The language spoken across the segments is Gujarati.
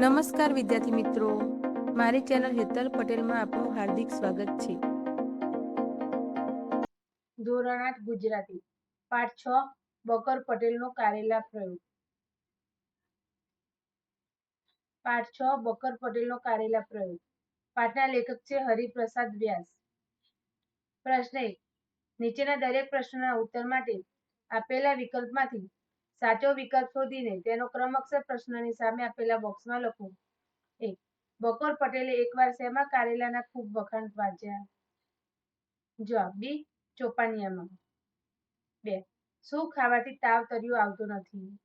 નમસ્કાર વિદ્યાર્થી મિત્રો. મારી ચેનલ હેતલ પટેલમાં આપનું હાર્દિક સ્વાગત છે. ધોરણ આઠ ગુજરાતી. પાઠ છ, બકર પટેલનો કારેલા પ્રયોગ. પાઠ છ, બકર પટેલનો કારેલા પ્રયોગ. પાઠના લેખક છે હરિપ્રસાદ વ્યાસ. પ્રશ્ન એક. નીચેના દરેક પ્રશ્નના ઉત્તર માટે આપેલા વિકલ્પમાંથી સાચો વિકલ્પ શોધીને તેનો ક્રમક્ષર પ્રશ્નની સામે આપેલા બોક્સમાં લખો. એક, બકોર પટેલે એકવાર શેમાં કારેલાના ખૂબ વખાણ વાંચ્યા? જવાબ, બી, ચોપાનિયામાં. બે, શું ખાવાથી તાવ તર્યો આવતો નથી?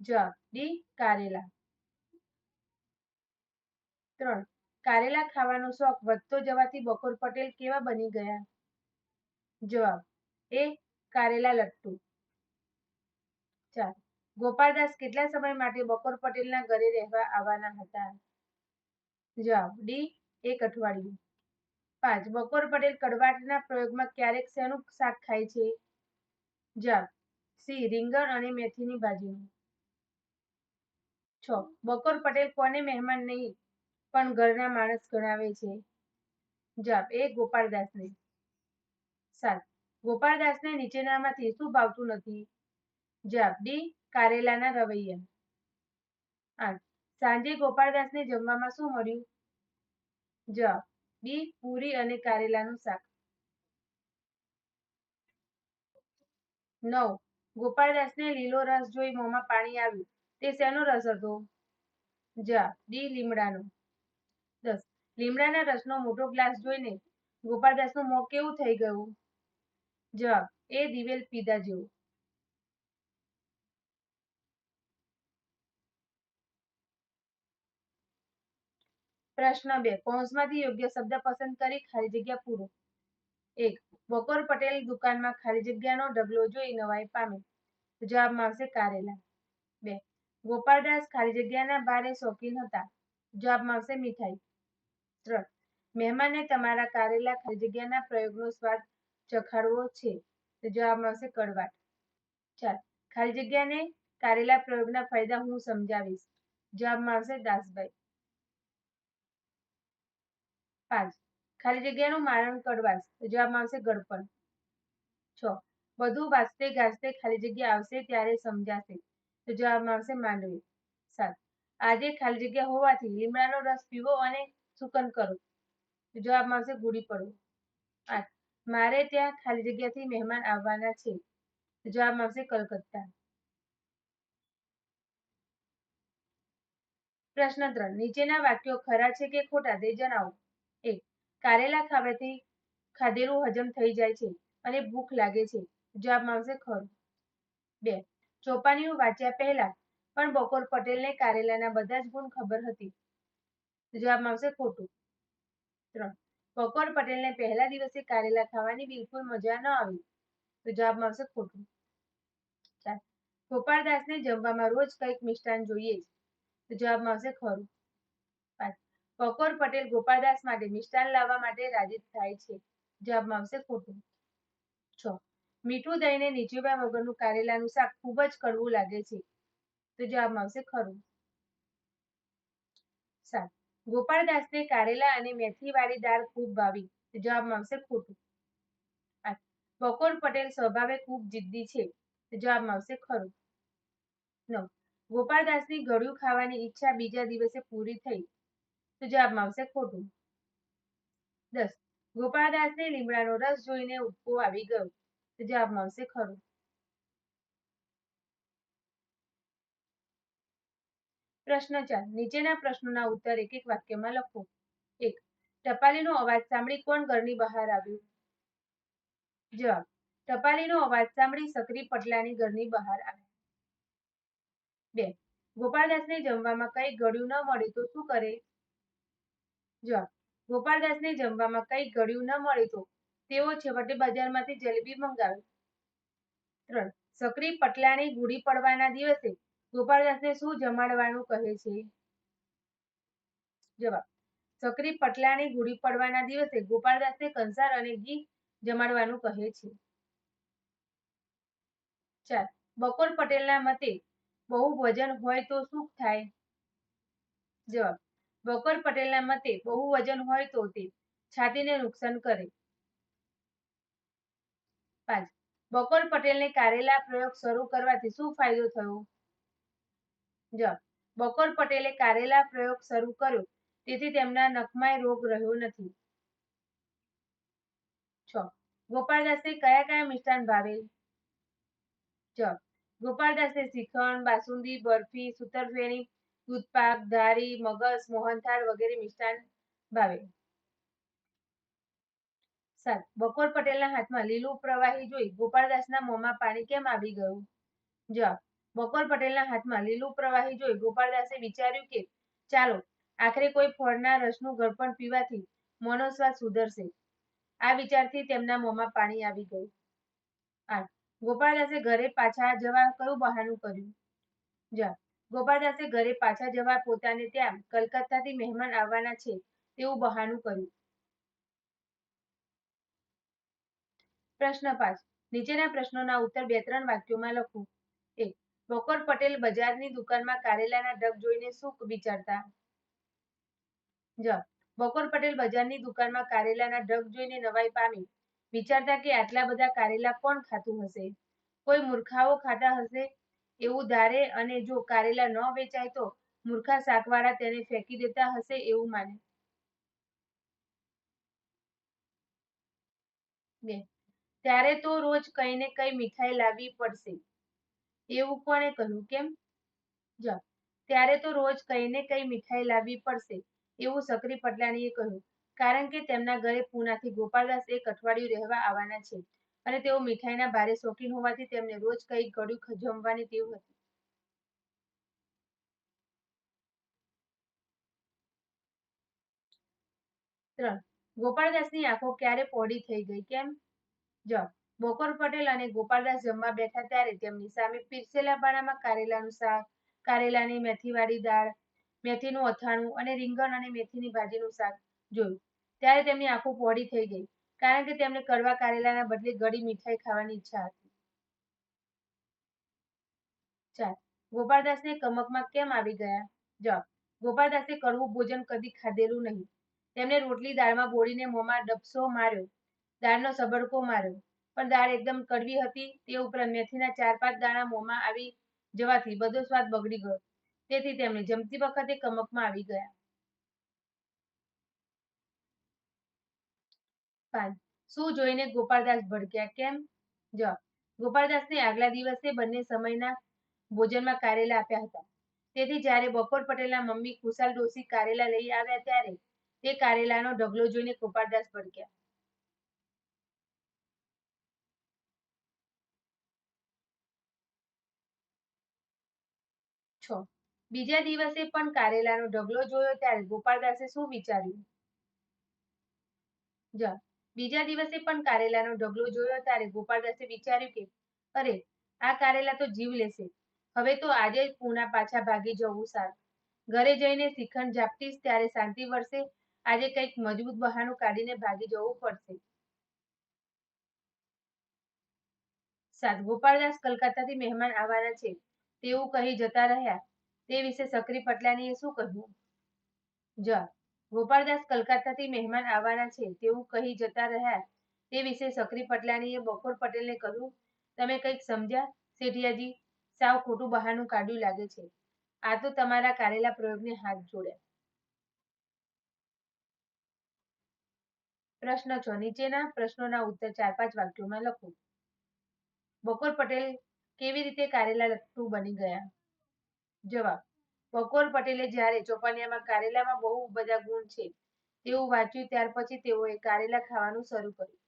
જવાબ, ડી, કારેલા. ત્રણ, કારેલા ખાવાનો શોખ વધતો જવાથી બકોર પટેલ કેવા બની ગયા? જવાબ, એ, કારેલા લટ્ટુ. ચાર ગોપાલદાસ કેટલા સમય માટે બપોર પટેલના ઘરે રહેવા આવવાના હતા? જવાબ, ડી, એક અઠવાડિયું. પાંચ, બપોર પટેલ કડવાટના પ્રયોગમાં ક્યારેક શેનું શાક ખાય છે? જવાબ, સી, રીંગણ અને મેથીની ભાજીનું. છ બકોર પટેલ કોને મહેમાન નહીં, પણ ઘરના માણસ ગણાવે છે? જવાબ, એ ગોપાલદાસને. સાત, ગોપાલદાસને નીચેનામાંથી શું ભાવતું નથી? જવાબ કારેલાના રવૈયા. આઠ, સાંજે ગોપાળદાસને જમવામાં શું મળ્યું? જવાબ બી પૂરી અને કારેલાનું શાક. નવ ગોપાળદાસને લીલો રસ જોઈ મોંમાં પાણી આવ્યું. તે શેનો રસ હતો? જવાબ ડી, લીમડાનો. દસ, લીમડાના રસનો મોટો ગ્લાસ જોઈને ગોપાળદાસનું મોં કેવું થઈ ગયું? જવાબ એ દિવેલ પીધા જેવું. પ્રશ્ન બે. કૌંસમાંથી યોગ્ય શબ્દ પસંદ કરી ખાલી જગ્યા પૂરો. એક. બપોર પટેલ દુકાનમાં ખાલી જગ્યાનો ઢગલો જોઈ નવાઈ પામે. જવાબમાં આવશે કારેલા. બે. ગોપાલદાસ ખાલી જગ્યાના ભારે શોખીન હતા. જવાબમાં આવશે મીઠાઈ. ત્રણ. મહેમાનને તમારા કારેલા ખાલી જગ્યાના પ્રયોગનો સ્વાદ ચખાડવો છે. જવાબમાં આવશે કડવાટ. ચાર. ખાલી જગ્યાને કારેલા પ્રયોગના ફાયદા હું સમજાવીશ. જવાબમાં આવશે દાસભાઈ. પાંચ. ખાલી જગ્યાનું મારણ કડવાશ જવાબમાં આવશે ગળપણ છ. બધું વાંચતે ગાજતે ખાલી જગ્યા આવશે ત્યારે સમજાશે. તો જવાબમાં આવશે માંડવી. સાત. આજે ખાલી જગ્યા હોવાથી લીમડાનો રસ પીવો અને સુકન કરો. તો જવાબમાં આવશે ગુડી પડવો. આઠ. મારે ત્યાં ખાલી જગ્યાથી મહેમાન આવવાના છે. જવાબ આવશે કલકત્તા. પ્રશ્ન ત્રણ. નીચેના વાક્યો ખરા છે કે ખોટા તે જણાવો. કારેલા ખાવાથી ખાધેલું હજમ થઈ જાય છે અને ભૂખ લાગે છે. જવાબમાં આવશે ખરું. બે. ચોપાનીઓ વાંચ્યા પહેલા પણ બપોર પટેલને કારેલાના બધા જ ગુણ ખબર હતી. જવાબમાં આવશે ખોટું. ત્રણ. બપોર પટેલને પહેલા દિવસે કારેલા ખાવાની બિલકુલ મજા ન આવી. તો જવાબમાં આવશે ખોટું. ચાર. ગોપાળદાસને જમવામાં રોજ કંઈક મિષ્ટાન જોઈએ જ તો જવાબમાં આવશે ખરું. બકોર પટેલ ગોપાલદાસ માટે મિષ્ટાન લાવવા માટે રાજી થાય છે. જવાબમાં આવશે ખોટું. છ. મીઠું દઈને નીચેવા વગરનું કારેલાનું શાક ખૂબ જ કડવું લાગે છે. તો જવાબમાં આવશે ખરું. સાત. ગોપાળદાસને કારેલા અને મેથી વાળી દાળ ખૂબ ભાવી. તો જવાબમાં આવશે ખોટું. આઠ. બકોર પટેલ સ્વભાવે ખૂબ જિદ્દી છે. તો જવાબમાં આવશે ખરું. નવ. ગોપાળદાસની ગળ્યું ખાવાની ઈચ્છા બીજા દિવસે પૂરી થઈ. તો જવાબમાં આવશે ખોટું. દસ. ગોપાળદાસને લીમડાનો રસ જોઈને ઉપકો આવી ગયો. તો જવાબમાં આવશે ખરું. પ્રશ્ન ચાર. નીચેના પ્રશ્નોના ઉત્તર એક એક વાક્યમાં લખો. એક. ટપાલીનો અવાજ સાંભળી કોણ ઘરની બહાર આવ્યું? જવાબ. ટપાલીનો અવાજ સાંભળી સક્રી પટલાની ઘરની બહાર આવે બે. ગોપાળદાસને જમવામાં કઈ ગળ્યું ન મળે તો શું કરે? જવાબ, ગોપાલદાસને જમવામાં કઈ ગળ્યું ન મળ્યું તો? તેઓ છેવટે બજારમાંથી જલેબી મંગાવી. ત્રણ, સક્રી પટલાની ગુડી પડવાના દિવસે ગોપાલદાસને શું જમાડવાનું કહે છે? જવાબ, સક્રી પટલાની ગુડી પડવાના દિવસે ગોપાલદાસને કંસાર અને ઘી જમાડવાનું કહે છે. ચાર બકોર પટેલના મતે બહુ વજન હોય તો શું થાય? જવાબ બકોર પટેલના મતે બહુ વજન હોય તો તે છાતીને નુકસાન કરે. પાંચ. બકોર પટેલને કારેલા પ્રયોગ શરૂ કરવાથી શું ફાયદો થયો? જ બકોર પટેલે કારેલા પ્રયોગ શરૂ કર્યો, તેથી તેમના નખમાં રોગ રહ્યો નથી. છ. ગોપાળદાસે કયા કયા મિષ્ટાન ભાવે? જ ગોપાળદાસે શ્રીખંડ, બાસુંદી, બરફી, સુતરફેણી દૂધપાક, ધારી મગસ મોહનથાળ વગેરે મિષ્ટાન ભાવે. સાત બકોર પટેલના હાથમાં લીલું પ્રવાહી જોઈ ગોપાળદાસના મોંમાં પાણી કેમ આવી ગયું? જવાબ. બકોર પટેલના હાથમાં લીલું પ્રવાહી જોઈ ગોપાળદાસે વિચાર્યું કે, ચાલો, આખરે કોઈ ફળના રસનું ગળપણ પીવાથી મોનો સ્વાદ સુધરશે. આ વિચારથી તેમના મોંમાં પાણી આવી ગયું. આઠ. ગોપાળદાસે ઘરે પાછા જવા કયું બહાનું કર્યું? જવાબ. ગોપાળદાસે ઘરે પાછા જવા પોતાને ત્યાં કલકત્તાથી મહેમાન આવવાના છે તેવું બહાનું કર્યું પ્રશ્ન પાંચ. નીચેના પ્રશ્નોના ઉત્તર બે ત્રણ વાક્યોમાં લખો. એક. બકોર પટેલ બજારની દુકાનમાં કારેલાના ડગ જોઈને શું વિચારતા? જવાબ. બકોર પટેલ બજારની દુકાનમાં કારેલાના ડગ જોઈને નવાઈ પામી. વિચારતા કે આટલા બધા કારેલા કોણ ખાતું હશે? કોઈ મૂર્ખાઓ ખાતા હશે? એવું ધારે અને જો કારેલા ન વેચાય તો મૂર્ખા શાકવાળા તેને ફેંકી દેતા હશે એવું માને. ત્યારે તો રોજ કઈ ને કઈ મીઠાઈ લાવવી પડશે. એવું કોણે કહ્યું કેમ? જવાબ. ત્યારે તો રોજ કઈ ને કઈ મીઠાઈ લાવવી પડશે, એવું સકરી પટલાણીએ કહ્યું. કારણ કે તેમના ઘરે પૂનાથી ગોપાલદાસ એક અઠવાડિયું રહેવા આવવાના છે. અને તેઓ મીઠાઈના ભારે શોખીન હોવાથી તેમને રોજ કઈ ગળ્યું જમવાની ટેવ હતી. ગોપાળદાસની આંખો ક્યારે પહોળી થઈ ગઈ? કેમ? જવાબ, બકોર પટેલ અને ગોપાળદાસ જમવા બેઠા ત્યારે તેમની સામે પીરસેલા પાણામાં કારેલાનું શાક, કારેલાની મેથીવાળી દાળ, મેથીનું અથાણું અને રીંગણ અને મેથીની ભાજીનું શાક જોયું. ત્યારે તેમની આંખો પહોળી થઈ ગઈ. કારણ કે તેમને કડવા કારેલાના બદલે ગળી મીઠાઈ ખાવાની ઈચ્છા હતી. ચાર ગોપાળદાસને કમકમાં કેમ આવી ગયા? જવાબ, ગોપાળદાસે કડવું ભોજન કદી ખાધેલું નહીં. તેમણે રોટલી દાળમાં બોળીને મોંમાં ડબસો માર્યો, દાળનો સબડકો માર્યો, પણ દાળ એકદમ કડવી હતી, તે ઉપરાંત મેથીના ચાર પાંચ દાણા મોંમાં આવી જવાથી બધો સ્વાદ બગડી ગયો. તેથી તેમણે જમતી વખતે કમકમાં આવી ગયા. પાંચ શું જોઈને ગોપાળદાસ ભડક્યા? કેમ? જવાબ. ગોપાળદાસને આગલા દિવસે બંને સમયના ભોજનમાં કારેલા આપ્યા હતા. તેથી જ્યારે બપોર પટેલના મમ્મી કુશાલ ડોસી કારેલા લઈ આવ્યા ત્યારે તે કારેલાનો ઢગલો જોઈને ગોપાળદાસ ભડક્યા. બીજા દિવસે પણ કારેલાનો ઢગલો જોયો ત્યારે ગોપાળદાસે શું વિચાર્યું? બીજા દિવસે પણ કારેલાનો ઢગલો જોયો ત્યારે ગોપાળદાસે વિચાર્યું કે, અરે, આ કારેલા તો જીવ લેશે. હવે તો આજે પૂના પાછા ભાગી જવું સારું. ઘરે જઈને શિખંડ ઝાપટીશ ત્યારે શાંતિ વર્ષે આજે કંઈક મજબૂત બહાનું કાઢીને ભાગી જવું પડશે. સાત ગોપાળદાસ કલકત્તાથી મહેમાન આવવાના છે. તેવું કહી જતા રહ્યા. તે વિશે સકરી પટલાનીએ શું કહ્યું? જવાબ ગોપાળદાસ કલકત્તાથી મહેમાન આવવાના છે, તેવું કહી જતા રહ્યા. તે વિશે સકરી પટલાણીએ બપોર પટેલને કહ્યું, તમે કંઈક સમજ્યા? શેઠિયાજી, સાવ ખોટું બહાનું કાઢ્યું લાગે છે. આ તો તમારા કારેલા પ્રયોગને હાથ જોડ્યા પ્રશ્ન છ. નીચેના પ્રશ્નોના ઉત્તર ચાર પાંચ વાક્યોમાં લખો. બકોર પટેલ કેવી રીતે કારેલા લટ્ટુ બની ગયા? જવાબ બકોર પટેલે જ્યારે ચોપાનિયામાં કારેલામાં બહુ બધા ગુણ છે તેવું વાંચ્યું ત્યાર પછી તેઓએ કારેલા ખાવાનું શરૂ કર્યું.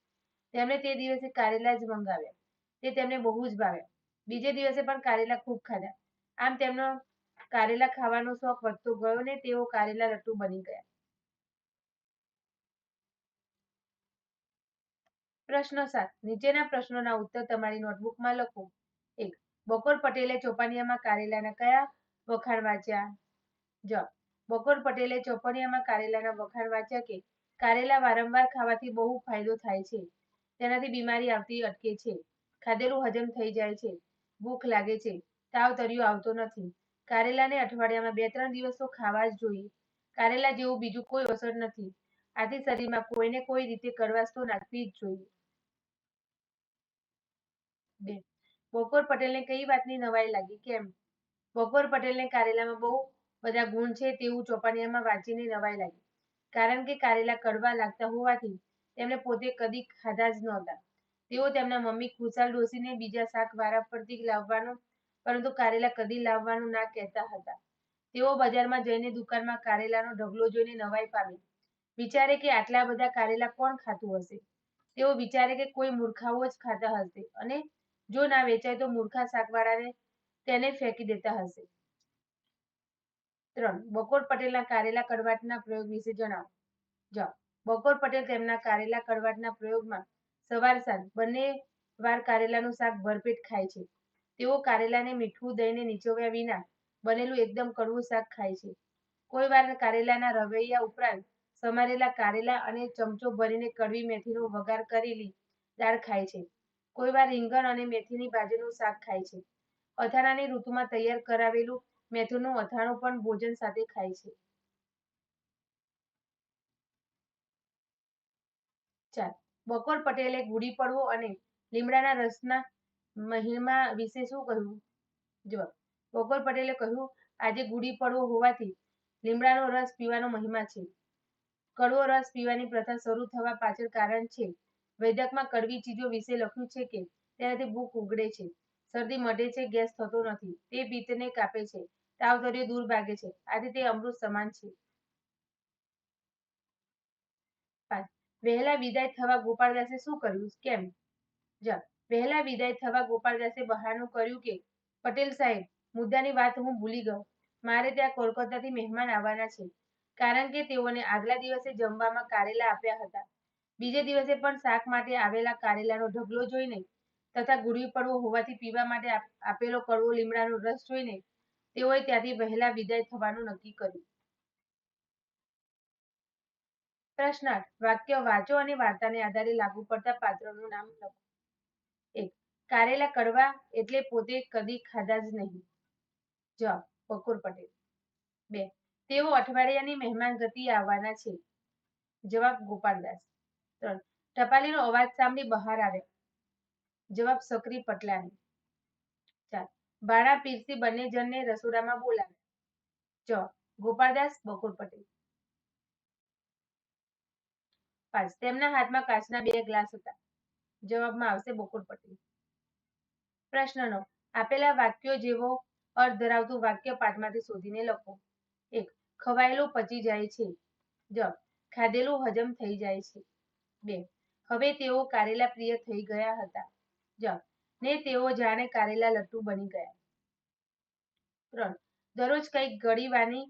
તેમણે તે દિવસે કારેલા જ મંગાવ્યા. તે તેમને બહુ જ ભાવ્યા. બીજે દિવસે પણ કારેલા ખૂબ ખાધા. આમ તેમનો કારેલા ખાવાનો શોખ વધતો ગયો ને તેઓ કારેલા લટ્ટુ બની ગયા. પ્રશ્ન સાત. નીચેના પ્રશ્નોના ઉત્તર તમારી નોટબુકમાં લખો. એક. બકોર પટેલે ચોપાનિયામાં કારેલાના કયા વખાણ વાંચ્યા. જવાબ બકોર પટેલે ચોપાનિયામાં કારેલાના વખાણ વાંચ્યા કે કારેલા વારંવાર ખાવાથી બહુ ફાયદો થાય છે. તેનાથી બીમારી આવતી અટકે છે. ખાધેલું હજમ થઈ જાય છે. ભૂખ લાગે છે. તાવ તર્યો આવતો નથી. કારેલાને અઠવાડિયામાં બે ત્રણ દિવસ તો ખાવા જ જોઈએ. કારેલા જેવું બીજું કોઈ અસર નથી. આથી શરીરમાં કોઈને કોઈ રીતે કડવાશ તો નાખવી જ જોઈએ. બે બપોર પટેલને કઈ વાતની નવાઈ લાગી? કેમ? બપોર પટેલને કારેલામાં બહુ બધા ગુણ છે તેવું ચોપાનિયામાં વાંચીને નવાઈ લાગી. કારણ કે કારેલા કડવા લાગતા હોવાથી તેમણે પોતે કદી ખાધા જ નહોતા. તેઓ તેમના મમ્મી ખુશાલ ડોસીને બીજા શાક વારા ફરતી લાવવાનું, પરંતુ કારેલા કદી લાવવાનું ના કહેતા હતા. તેઓ બજારમાં જઈને દુકાનમાં કારેલાનો ઢગલો જોઈને નવાઈ પામી. વિચારે કે આટલા બધા કારેલા કોણ ખાતું હશે? તેઓ વિચારે કે કોઈ મૂર્ખાઓ જ ખાતા હશે અને જો ના વેચાય તો મૂર્ખા શાકવાળાને તેને ફેંકી દેતા હશે. ત્રણ બકોર પટેલના કારેલા કડવાટના પ્રયોગ વિશે જણાવો. જાઓ બકોર પટેલ તેમના કારેલા કડવાટના પ્રયોગમાં સવાર સાંજ, બંને વાર કારેલાનું શાક ભરપેટ ખાય છે. તેઓ કારેલાને મીઠું દહીંને નીચોવ્યા વિના બનેલું એકદમ કડવું શાક ખાય છે. કોઈ વાર કારેલાના રવૈયા ઉપરાંત સમારેલા કારેલા અને ચમચો ભરીને કડવી મેથીનો વઘાર કરેલી દાળ ખાય છે. કોઈ વાર રીંગણ અને મેથીની ભાજીનું શાક ખાય છે. અથાણાની ઋતુમાં તૈયાર કરાવેલું મેથીનું અથાણું પણ ભોજન સાથે ખાય છે. ચાર બકોર પટેલે ગુડી પડવો અને લીમડાના રસના મહિમા વિશે શું કહ્યું? જવાબ, બકોર પટેલે કહ્યું, આજે ગુડી પડવો હોવાથી લીમડાનો રસ પીવાનો મહિમા છે. કડવો રસ પીવાની પ્રથા શરૂ થવા પાછળ કારણ છે. વૈદકમાં કડવી ચીજો વિશે લખ્યું છે કે તેનાથી ભૂખ ઉગડે છે. શરદી મટે છે, ગેસ થતો નથી. તે પિત્તને કાપે છે. તાવ તર્યો દૂર ભાગે છે. આથી તે અમૃત સમાન છે. વહેલા વિદાય થવા ગોપાળદાસે શું કર્યું? કેમ? જા. વહેલા વિદાય થવા ગોપાળદાસે બહાનું કર્યું કે? પટેલ સાહેબ, મુદ્દાની વાત હું ભૂલી ગયો. મારે ત્યાં કોલકાતાથી મહેમાન આવવાના છે. કારણ કે તેઓને આગલા દિવસે જમવામાં કારેલા આપ્યા હતા. બીજે દિવસે પણ શાક માટે આવેલા કારેલાનો ઢગલો જોઈને તથા ગુડી પડવો હોવાથી પીવા માટે આપેલો કડવો લીમડાનો રસ જોઈને તેઓએ ત્યાંથી વહેલા વિદાય થવાનું નક્કી કર્યું. પ્રશ્નાર્થ, વાક્ય વાંચો અને વાર્તાને આધારે લાગુ પડતા પાત્રનું નામ લખો. એક, કારેલા કડવા એટલે પોતે કદી ખાધા જ નહીં. જવાબ બકુર પટેલ. બે, તેઓ અઠવાડિયાની મહેમાન ગતિ આવવાના છે. જવાબ, ગોપાલદાસ. ત્રણ, ટપાલીનો અવાજ સાંભળી બહાર આવ્યા. જવાબ સકરી પટલાની. ચાલ ભાણા પીરસી બંને જણને રસોડામાં બોલાવ્યા ચ ગોપાળદાસ બકુર પટેલ. પાંચ તેમના હાથમાં કાચના બે ગ્લાસ હતા. જવાબમાં આવશે બકુર પટેલ. પ્રશ્ન આપેલા વાક્યો જેવો અર્થ ધરાવતું વાક્ય પાઠમાંથી શોધીને લખો. એક, ખવાયેલું પચી જાય છે. જવાબ, ખાધેલું હજમ થઈ જાય છે. બે, હવે તેઓ કારેલા પ્રિય થઈ ગયા હતા. જવાબ ને તેઓ જાણે કારેલા લટ્ટુ બની ગયા. ત્રણ. દરરોજ કંઈક ગળીવાની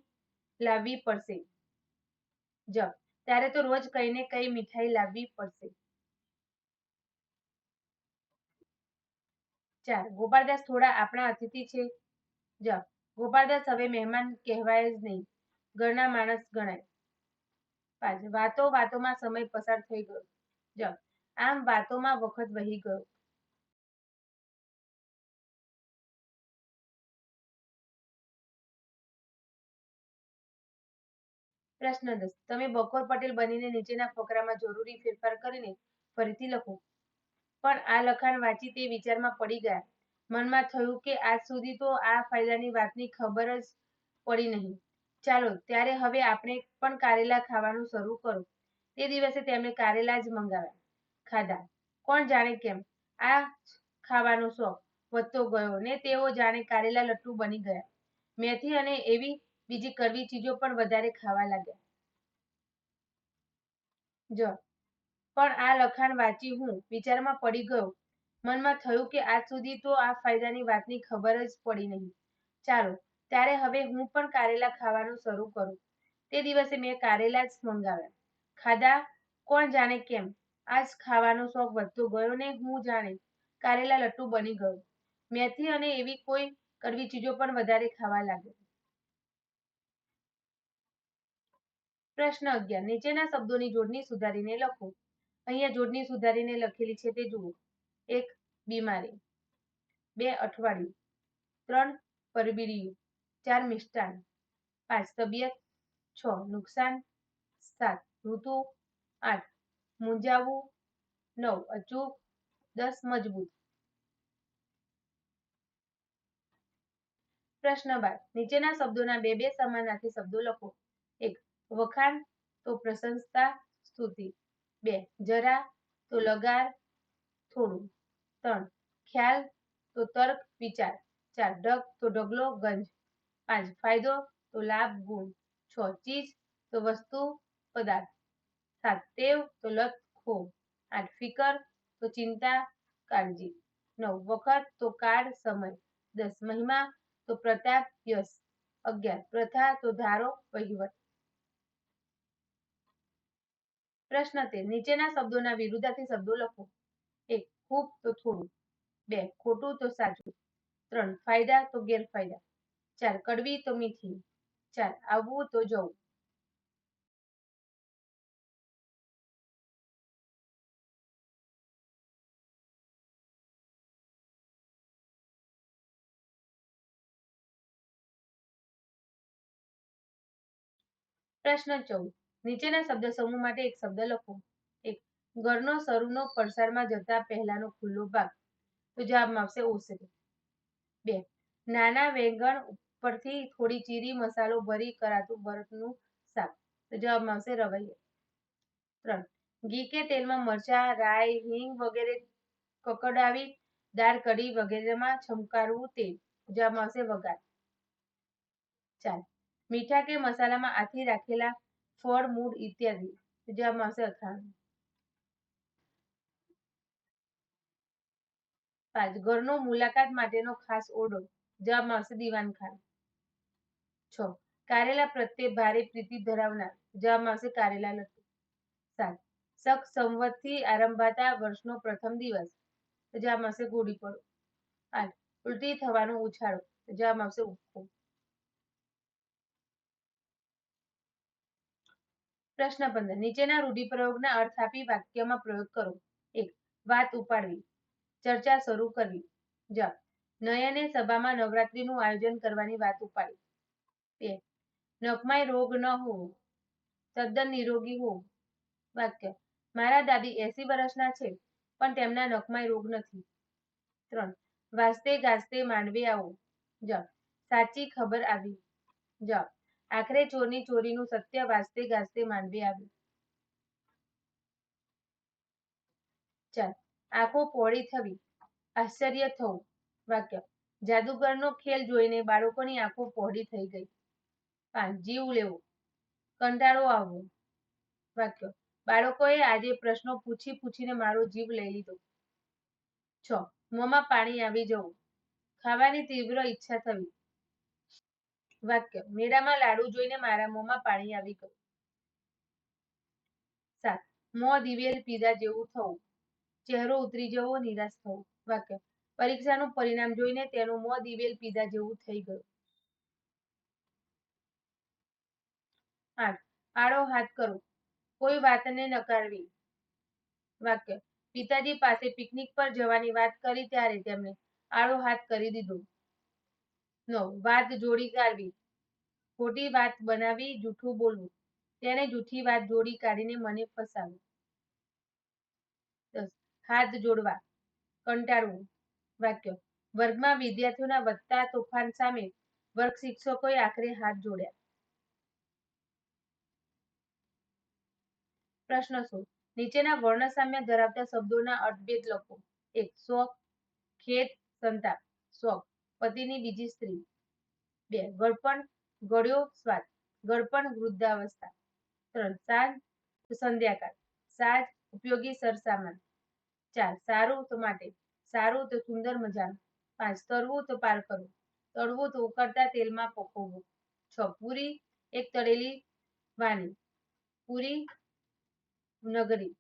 લાવવી પડશે. જવાબ ત્યારે તો રોજ કઈ કઈ મીઠાઈ લાવવી પડશે. ચાર. ગોપાલદાસ થોડા આપણા અતિથિ છે. જ ગોપાલદાસ હવે મહેમાન કહેવાય જ નહીં. ઘરના માણસ ગણાય. પાંચ. વાતો વાતોમાં સમય પસાર થઈ ગયો. જ આમ વાતોમાં વખત વહી ગયો. પ્રશ્ન દસ તમે બકોર પટેલ બનીને નીચેના ફકરામાં જરૂરી ફેરફાર કરીને ફરીથી લખો. પણ આ લખાણ વાંચી તે વિચારમાં પડી ગયા. મનમાં થયું કે આજ સુધી તો આ ફાયદાની વાતની ખબર જ પડી નહીં. ચાલો, ત્યારે હવે આપણે પણ કારેલા ખાવાનું શરૂ કરો. તે દિવસે તેમણે કારેલા જ મંગાવ્યા. ખાધા. કોણ જાણે કેમ? આ ખાવાનો શોખ વધતો ગયો ને તેઓ જાણે કારેલા લટ્ટુ બની ગયા. મેથી અને એવી બીજી કડવી ચીજો પણ વધારે ખાવા લાગ્યા જો, પણ આ લખાણ વાંચી હું, વિચારમાં પડી ગયો. મનમાં થયું કે આજ સુધી તો આ ફાયદાની વાતની ખબર જ પડી નહીં. ચાલો, ત્યારે હવે હું પણ કારેલા ખાવાનું શરૂ કરું. તે દિવસે મેં કારેલા જ મંગાવ્યા. ખાધા? કોણ જાણે કેમ? આજ ખાવાનો શોખ વધતો ગયો ને હું જાણે? કારેલા લટ્ટુ બની ગયો. મેથી અને એવી કોઈ કડવી ચીજો પણ વધારે ખાવા લાગ્યો પ્રશ્ન અગિયાર. નીચેના શબ્દોની જોડણી સુધારીને લખો. અહીંયા જોડણી સુધારીને લખેલી છે તે જુઓ. એક, બીમારી. બે, અઠવાડિયું. ત્રણ, પરબીડિયું. ચાર, મિષ્ટાન. પાંચ, તબિયત. છ, નુકસાન. સાત, ઋતુ. આઠ, મૂંઝાવું. નવ, અચૂક. દસ, મજબૂત. પ્રશ્ન બાર. નીચેના શબ્દોના બે બે સમાનાર્થી શબ્દો લખો. વખાણ તો પ્રશંસા સ્તુતિ. બે, જરા તો લગાર થોડું. ત્રણ, ખ્યાલ તો તર્ક વિચાર. ચાર, ડગ તો ડગલો ગંજ. પાંચ, ફાયદો તો લાભ ગુણ. છ, ચીજ તો વસ્તુ પદાર્થ. સાત, ટેવ તો લત ખો આઠ, ફિકર તો ચિંતા કાળજી. નવ, વખત તો કાળ સમય. દસ, મહિમા તો પ્રતાપ યશ. અગિયાર, પ્રથા તો ધારો વહીવટ. પ્રશ્ન તેર નીચેના શબ્દોના વિરુદ્ધાર્થી શબ્દો લખો. એક, ખૂબ તો થોડું. બે, ખોટું તો સાચું. ત્રણ, ફાયદા તો ગેરફાયદા. ચાર, કડવી તો મીઠી. ચાર, આવવું તો જવું. પ્રશ્ન ચૌદ. નીચેના શબ્દ સમૂહ માટે એક શબ્દ લખો. એક, ઘરનો શરૂનો પરસાળમાં જતા પહેલાનો ખુલ્લો ભાગ. તો જવાબમાં આવશે ઓસરી. બે, નાના વેંગણ ઉપરથી થોડી ચીરી મસાલો ભરી કરાતું બરફનું શાક. તો જવાબમાં આવશે રવૈયા. ત્રણ, ઘી કે તેલમાં મરચા, રાઈ, હિંગ વગેરે કકડાવી, દાળ કઢી વગેરેમાં છમકારવું તેલ. જવાબમાં આવશે વઘાર. ચાર, મીઠા કે મસાલામાં આથી રાખેલા ફળ, મૂળ ઇત્યાદિ. જવાબમાં આવશે અથાણું. પાંચ, ઘરનો મુલાકાત માટેનો ખાસ ઓરડો. જવાબ આવશે દીવાનખાન છ, કારેલા પ્રત્યે ભારે પ્રીતિ ધરાવનાર. જવાબ આવશે કારેલા લખી સાત, સખ સંવતથી આરંભાતા વર્ષનો પ્રથમ દિવસ. જવાબ આવશે ગુડી પડો. આઠ, ઉલટી થવાનો ઉછાળો. જવાબ આવશે ઉક્કો પ્રશ્ન પંદર નીચેના રૂઢિપ્રયોગના અર્થ આપી વાક્યમાં પ્રયોગ કરો. એક, વાત ઉપાડવી. ચર્ચા શરૂ કરવી. જવાબ નયને સભામાં નવરાત્રીનું આયોજન કરવાની વાત ઉપાડી. બે નખમાય રોગ ન હોવો. તદ્દન નિરોગી હોવું. વાક્ય, મારા દાદી એસી વર્ષના છે, પણ તેમના નખમાય રોગ નથી. ત્રણ વાસ્તે ગાસ્તે માંડવે આવો. જવાબ સાચી ખબર આવી. જવાબ આખરે ચોરની ચોરીનું સત્ય વાસ્તે ગાસ્તે માંડવી આવ્યું. ચાલ, આંખો પહોળી થવી. આશ્ચર્ય થવું. વાક્ય, જાદુગરનો ખેલ જોઈને બાળકોની આંખો પહોળી થઈ ગઈ. પાંચ જીવ લેવો. કંટાળો આવવો. વાક્ય, બાળકોએ આજે પ્રશ્નો પૂછી પૂછીને મારો જીવ લઈ લીધો. છ, મોંમાં પાણી આવી જવું. ખાવાની તીવ્ર ઈચ્છા થવી. વાક્ય, મેળામાં લાડુ જોઈને મારા મોંમાં પાણી આવી ગયું. સાત, મોં દિવેલ પીધા જેવું થવું. ચહેરો ઉતરી જવો, નિરાશ થવું. વાક્ય, પરીક્ષાનું પરિણામ જોઈને તેનું મોં દિવેલ પીધા જેવું થઈ ગયું. આઠ, આડો હાથ કરો. કોઈ વાતને નકારવી. વાક્ય, પિતાજી પાસે પિકનિક પર જવાની વાત કરી ત્યારે તેમણે આડો હાથ કરી દીધો. નવ વાત જોડી કાઢવી. ખોટી વાત બનાવી જૂઠું બોલવું. તેને જૂઠી વાત જોડી કાઢીને મને ફસાવી. હાથ જોડવા, કંટાળવું. વાક્ય, વર્ગમાં વિદ્યાર્થીઓના વધતા તોફાન સામે વર્ગ શિક્ષકોએ આખરે હાથ જોડ્યા. પ્રશ્ન સોળ નીચેના વર્ણ સામ્ય ધરાવતા શબ્દોના અર્થભેદ લખો. એક, શોખ ખેત સંતાપ. શોખ પતિની બીજી સ્ત્રી. બે ગળપણ ગળ્યો સ્વાદ ગળપણ વૃદ્ધાવસ્થા. ત્રણ, સાંજ સંધ્યાકાળ, સાજ ઉપયોગી સરસામાન. ચાર, સારું તો માટે, સારું તો સુંદર મજાનું. પાંચ તરવું તો પાર કરવું. તળવું તો ઉકળતા તેલમાં પકવવું. છ, પૂરી, એક તળેલી વાની પૂરી નગરી.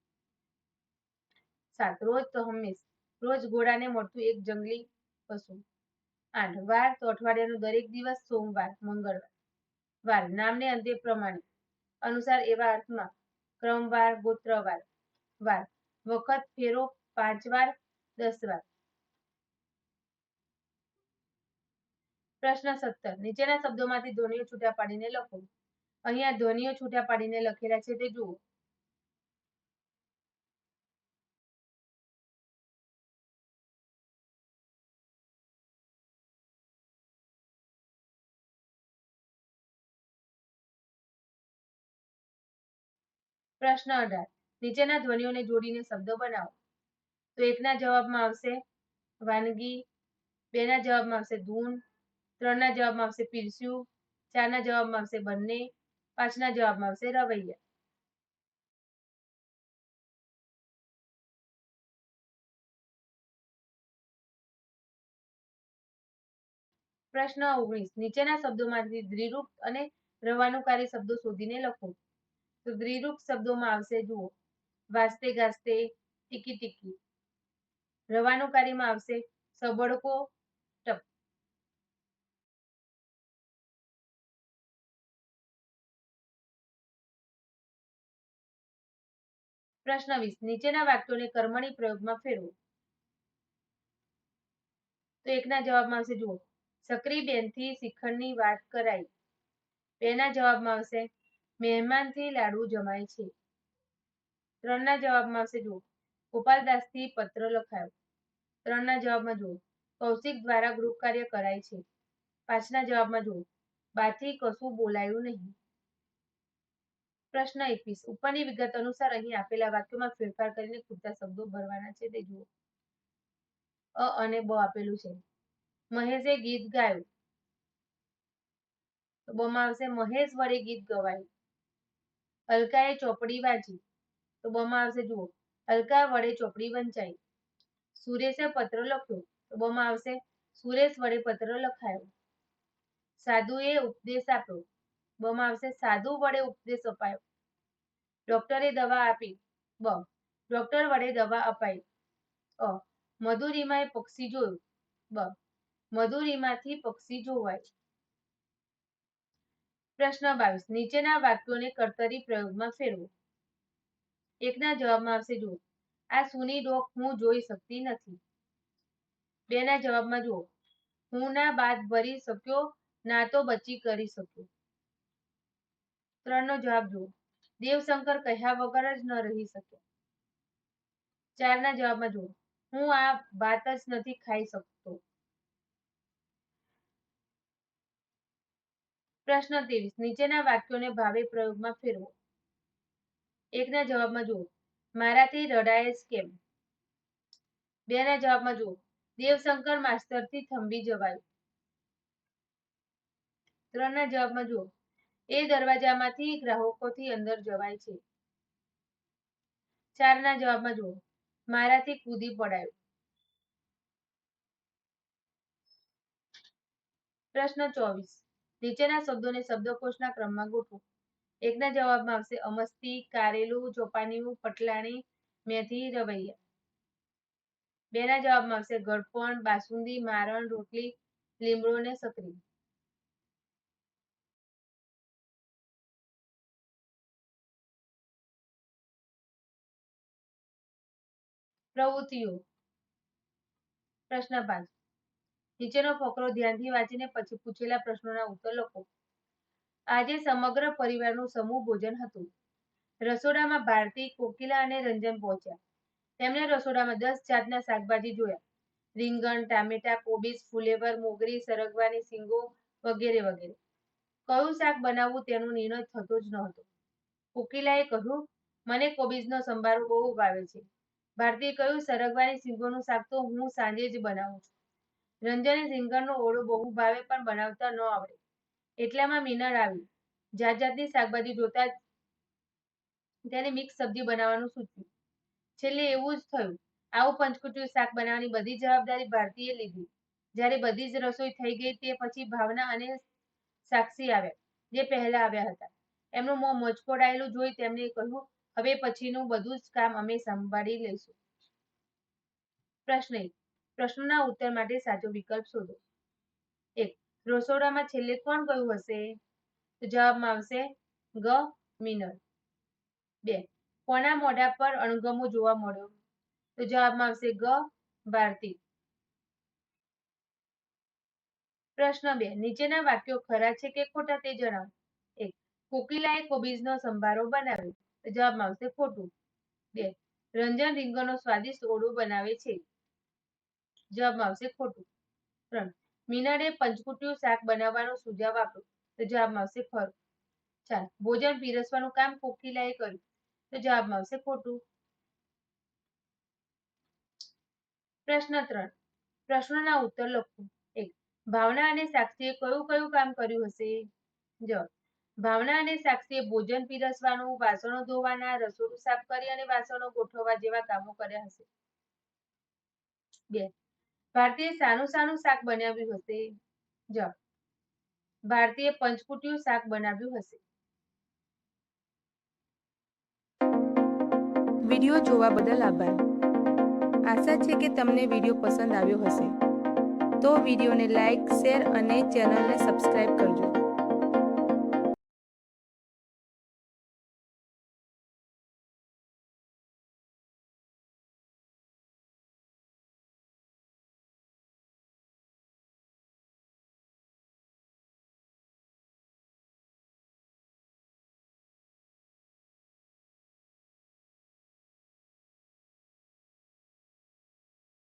સાત, રોજ તો હંમેશ, રોજ ઘોડાને મળતું એક જંગલી પશુ. આઠ વાર તો અઠવાડિયાનો દરેક દિવસ સોમવાર, મંગળવાર. વાર, નામને અંતે પ્રમાણે અનુસાર એવા અર્થમાં ક્રમવાર, ગોત્રવાર. વાર, વખત, ફેરો પાંચ વાર દસ વાર પ્રશ્ન સત્તર. નીચેના શબ્દોમાંથી ધ્વનિઓ છૂટા પાડીને લખો. અહીંયા ધ્વનિઓ છૂટા પાડીને લખેલા છે તે જુઓ. પ્રશ્ન અઢાર. નીચેના ધ્વનિઓને જોડીને શબ્દો બનાવો. તો એકના જવાબમાં આવશે વાનગી, બેના જવાબમાં આવશે ધૂન, ત્રણના જવાબમાં આવશે પીરસ્યું, ચારના જવાબમાં આવશે બંને, પાંચના જવાબમાં આવશે રવૈયા. પ્રશ્ન ઓગણીસ. નીચેના શબ્દોમાંથી દ્વિરૂપ અને રવાનુકારી શબ્દો શોધીને લખો. તો દ્વિરૂપ શબ્દોમાં આવશે, જુઓ. વાસ્તે ગાસ્તે ટીકી ટીકી. રવાનુકારીમાં આવશે સબડકો પ્રશ્ન વીસ. નીચેના વાક્યોને કર્મણી પ્રયોગમાં ફેરવો. તો એકના જવાબમાં આવશે, જુઓ. સક્રી બેનથી શિખંડની વાત કરાઈ. બેના જવાબમાં આવશે મહેમાનથી લાડુ જમાય છે. ત્રણના જવાબમાં આવશે જુઓ. ગોપાલદાસથી પત્ર લખાયો. ત્રણના જવાબમાં જુઓ. કૌશિક દ્વારા ગૃહ કાર્ય કરાય છે. પાંચના જવાબમાં જુઓ. બાથી કશું બોલાયું નહીં. પ્રશ્ન એકવીસ. ઉપરની વિગત અનુસાર અહીં આપેલા વાક્યોમાં ફેરફાર કરીને ખૂટતા શબ્દો ભરવાના છે તે જુઓ. અ અને બ આપેલું છે. મહેશે ગીત ગાયું. તો બમાં આવશે, મહેશ વડે ગીત ગવાયું. અલકાએ ચોપડી વાંચી. તો બમાં આવશે, જુઓ. અલકા વડે ચોપડી વંચાઈ. સુરેશે પત્ર લખ્યો. તો બમાં આવશે. સુરેશ વડે પત્ર લખાયો. સાધુએ ઉપદેશ આપ્યો. બમાં આવશે. સાધુ વડે ઉપદેશ અપાયો. ડોક્ટરે દવા આપી. બ ડોક્ટર વડે દવા અપાઈ. અ. મધુરીમાએ પક્ષી જોયું. બ મધુરીમાંથી પક્ષી જોવાય. પ્રશ્ન બાવીસ. નીચેના વાક્યોને કર્તરી પ્રયોગમાં ફેરવો. એકના જવાબમાં આવશે, જુઓ. આ સુની ડોક હું જોઈ શકતી નથી. બેના જવાબમાં, જુઓ. હું ના બાદ ભરી શક્યો, ના તો બચી કરી શક્યો. ત્રણનો જવાબ, જુઓ. દેવશંકર કહ્યા વગર જ ન રહી શક્યો. ચારના જવાબમાં, જુઓ. હું આ ભાત જ નથી ખાઈ શકતો. પ્રશ્ન ત્રેવીસ, નીચેના વાક્યોને ભાવે પ્રયોગમાં ફેરવો. એકના જવાબમાં જુઓ, મારાથી રડાય કેમ? બેના જવાબમાં જુઓ, દેવશંકર માસ્તરથી થંભી જવાયું. ત્રણના જવાબમાં જુઓ, એ દરવાજામાંથી ગ્રાહકોથી અંદર જવાય છે. ચારના જવાબમાં જુઓ, મારાથી કૂદી પડાયું. પ્રશ્ન ચોવીસ નીચેના શબ્દોને શબ્દકોશના ક્રમમાં ગોઠવો. એકના જવાબમાં આવશે, અમસ્તી, કારેલું, ચોપાનીયું, પટલાણી, મેથી, રવૈયા. બેના જવાબમાં આવશે, ગળપણ, બાસુંદી, મારણ, રોટલી, લીમડો ને સકરી પ્રવૃત્તિઓ. પ્રશ્ન પાંચ. નીચેનો ફકરો ધ્યાનથી વાંચીને પછી પૂછેલા પ્રશ્નોના ઉત્તર લખો. આજે સમગ્ર પરિવારનું સમૂહ ભોજન હતું. રસોડામાં ભારતી કોકિલા અને રંજન પહોંચ્યા. તેમણે રસોડામાં દસ જાતના શાકભાજી જોયા. રીંગણ, ટામેટા, કોબીજ, ફુલેવર, મોગરી, સરગવાની, સિંગો વગેરે વગેરે. કયું શાક બનાવવું તેનો નિર્ણય થતો જ ન હતો કોકિલાએ કહ્યું, મને કોબીજનો સંભારો બહુ ભાવે છે. ભારતીએ કહ્યું સરગવાની, સિંગોનું શાક તો હું સાંજે જ બનાવું છું. રંજને રીંગણનો ઓળો બહુ ભાવે પણ બનાવતા ન આવડે. એટલામાં મીનળ આવી. જાત જાતની શાકભાજી જોતા તેને મિક્સ સબ્જી બનાવવાનું સૂચ્યું છેલ્લે એવું જ થયું. આવું પંચકુટિયું શાક બનાવવાની બધી જવાબદારી ભારતીએ લીધી. જ્યારે બધી જ રસોઈ થઈ ગઈ તે પછી ભાવના અને સાક્ષી આવ્યા, જે પહેલા આવ્યા હતા. એમનું મોં મચકોડાયેલું જોઈ તેમણે કહ્યું, હવે પછીનું બધું જ કામ અમે સંભાળી લઈશું. પ્રશ્ન પ્રશ્નના ઉત્તર માટે સાચો વિકલ્પ શોધો. એક, રસોડામાં છેલ્લે કોણ ગયું હશે? તો જવાબમાં આવશે ગ મિનર બે, કોના મોઢા પર અણગમો જોવા મળ્યો? તો જવાબમાં આવશે ગ ભારતી પ્રશ્ન બે, નીચેના વાક્યો ખરા છે કે ખોટા તે જણાવો. એક, કોકિલાએ કોબીજનો સંભારો બનાવ્યો. તો જવાબમાં આવશે ખોટું. બે, રંજન રીંગણનો સ્વાદિષ્ટ ઓળો બનાવે છે. જવાબમાં આવશે ખોટું. ત્રણ, મીનાડે પંચકુટિયું શાક બનાવવાનો સુઝાવ આપ્યો, તો જવાબમાં આવશે ખરું. ચાર, ભોજન પીરસવાનું કામ કોકિલાએ કર્યું, તો જવાબમાં આવશે ખોટું. પ્રશ્ન ત્રણ, પ્રશ્નના ઉત્તર લખો. એક, ભાવના અને સાક્ષીએ કયું કયું કામ કર્યું હશે? જવાબ, ભાવના અને સાક્ષીએ ભોજન પીરસવાનું, વાસણો ધોવાના, રસોડું સાફ કરી અને વાસણો ગોઠવવા જેવા કામો કર્યા હશે. બે ભારતીય સાનું સાનું શાક બનાવ્યું હશે? જવાબ. ભારતીય પંચકુટિયું શાક બનાવ્યું હશે. વીડિયો જોવા બદલ આભાર. આશા છે કે તમને વીડિયો પસંદ આવ્યો હશે. તો વિડીયોને લાઈક, શેર અને ચેનલને સબસ્ક્રાઈબ કરજો.